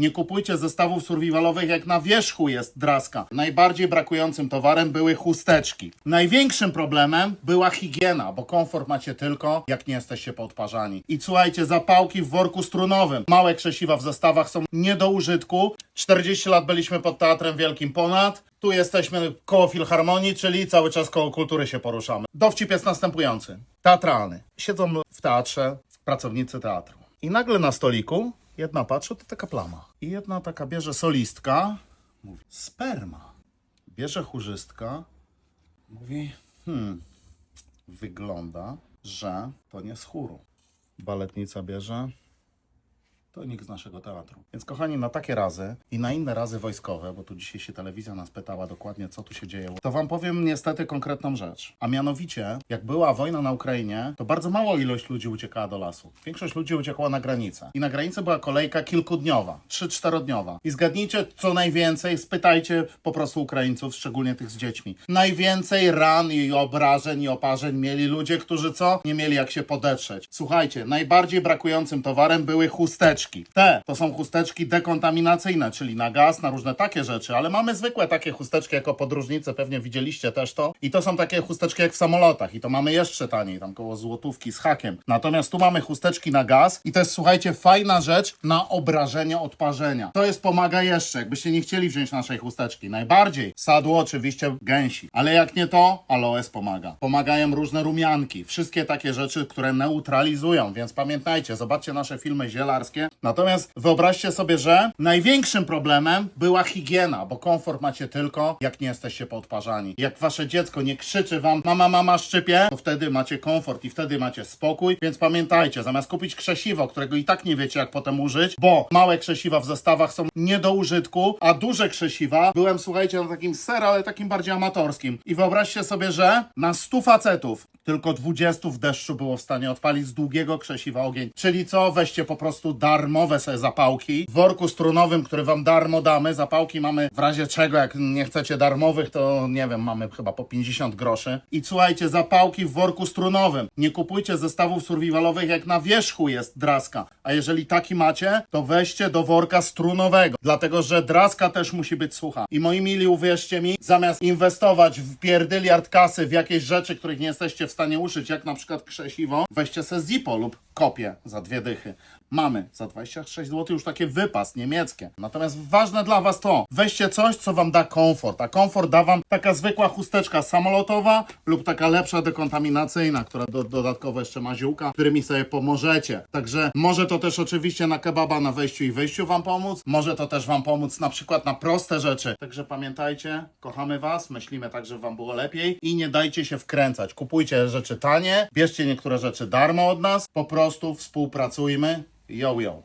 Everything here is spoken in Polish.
Nie kupujcie zestawów survivalowych, jak na wierzchu jest draska. Najbardziej brakującym towarem były chusteczki. Największym problemem była higiena, bo komfort macie tylko, jak nie jesteście podparzani. I słuchajcie, zapałki w worku strunowym. Małe krzesiwa w zestawach są nie do użytku. 40 lat byliśmy pod Teatrem Wielkim Ponad. Tu jesteśmy koło Filharmonii, czyli cały czas koło kultury się poruszamy. Dowcip jest następujący. Teatralny. Siedzą w teatrze pracownicy teatru. I nagle na stoliku jedna patrzy, to taka plama. I jedna taka bierze solistka, mówi, sperma. Bierze chórzystka, mówi, hmm, wygląda, że to nie z chóru. Baletnica bierze, to nikt z naszego teatru. Więc kochani, na takie razy i na inne razy wojskowe, bo tu dzisiaj się telewizja nas pytała dokładnie, co tu się dzieje, to wam powiem niestety konkretną rzecz. A mianowicie, jak była wojna na Ukrainie, to bardzo mało ilość ludzi uciekała do lasu. Większość ludzi uciekła na granicę. I na granicy była kolejka kilkudniowa, trzy-czterodniowa. I zgadnijcie, co najwięcej, spytajcie po prostu Ukraińców, szczególnie tych z dziećmi. Najwięcej ran i obrażeń i oparzeń mieli ludzie, którzy co? Nie mieli jak się podetrzeć. Słuchajcie, najbardziej brakującym towarem były chusteczki. Te to są chusteczki dekontaminacyjne, czyli na gaz, na różne takie rzeczy, ale mamy zwykłe takie chusteczki jako podróżnicy, pewnie widzieliście też to. I to są takie chusteczki jak w samolotach i to mamy jeszcze taniej, tam koło złotówki z hakiem. Natomiast tu mamy chusteczki na gaz i to jest, słuchajcie, fajna rzecz na obrażenie odparzenia. To jest pomaga jeszcze, jakbyście nie chcieli wziąć naszej chusteczki. Najbardziej sadło oczywiście gęsi, ale jak nie to, aloes pomaga. Pomagają różne rumianki, wszystkie takie rzeczy, które neutralizują, więc pamiętajcie, zobaczcie nasze filmy zielarskie. Natomiast wyobraźcie sobie, że największym problemem była higiena, bo komfort macie tylko, jak nie jesteście podparzani. Jak wasze dziecko nie krzyczy wam, mama, mama szczypie, to wtedy macie komfort i wtedy macie spokój. Więc pamiętajcie, zamiast kupić krzesiwo, którego i tak nie wiecie, jak potem użyć, bo małe krzesiwa w zestawach są nie do użytku, a duże krzesiwa, byłem, słuchajcie, na takim ser, ale takim bardziej amatorskim. I wyobraźcie sobie, że na 100 facetów tylko 20 w deszczu było w stanie odpalić z długiego krzesiwa ogień. Czyli co? Weźcie po prostu darmowe sobie zapałki. W worku strunowym, który wam darmo damy. Zapałki mamy w razie czego, jak nie chcecie darmowych, to nie wiem, mamy chyba po 50 groszy. I słuchajcie, zapałki w worku strunowym. Nie kupujcie zestawów survivalowych, jak na wierzchu jest draska. A jeżeli taki macie, to weźcie do worka strunowego. Dlatego, że draska też musi być sucha. I moi mili, uwierzcie mi, zamiast inwestować w pierdyliard kasy w jakieś rzeczy, których nie jesteście w stanie użyć, jak na przykład krzesiwo, weźcie se Zippo lub kopię za dwie dychy. Mamy za 26 zł już takie wypas niemieckie. Natomiast ważne dla Was to, weźcie coś, co Wam da komfort. A komfort da Wam taka zwykła chusteczka samolotowa lub taka lepsza dekontaminacyjna, która do, dodatkowo jeszcze ma ziółka, którymi sobie pomożecie. Także może to też oczywiście na kebaba na wejściu i wyjściu Wam pomóc. Może to też Wam pomóc na przykład na proste rzeczy. Także pamiętajcie, kochamy Was, myślimy tak, żeby Wam było lepiej i nie dajcie się wkręcać. Kupujcie rzeczy tanie, bierzcie niektóre rzeczy darmo od nas, po prostu współpracujmy. 要不要